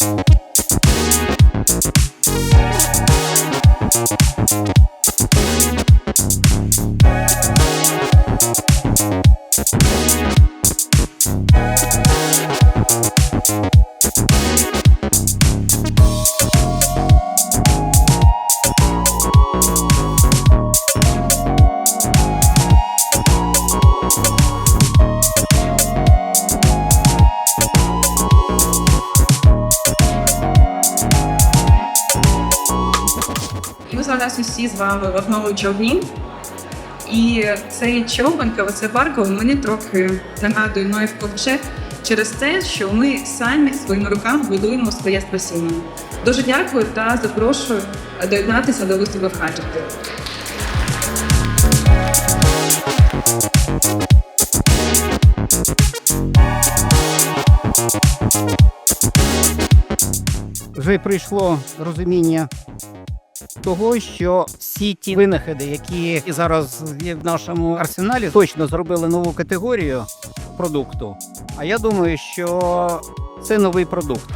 Thank Ми зараз усі з вами в одному човні. І цей човен, кавацебарко, мені трохи нагадує Ноїв ковчег через те, що ми самі своїми руками будуємо своє спасіння. Дуже дякую та запрошую доєднатися до виступу в Хаджиті. вже прийшло розуміння того, що всі ті винаходи, які зараз є в нашому арсеналі, точно зробили нову категорію продукту. А я думаю, що це новий продукт.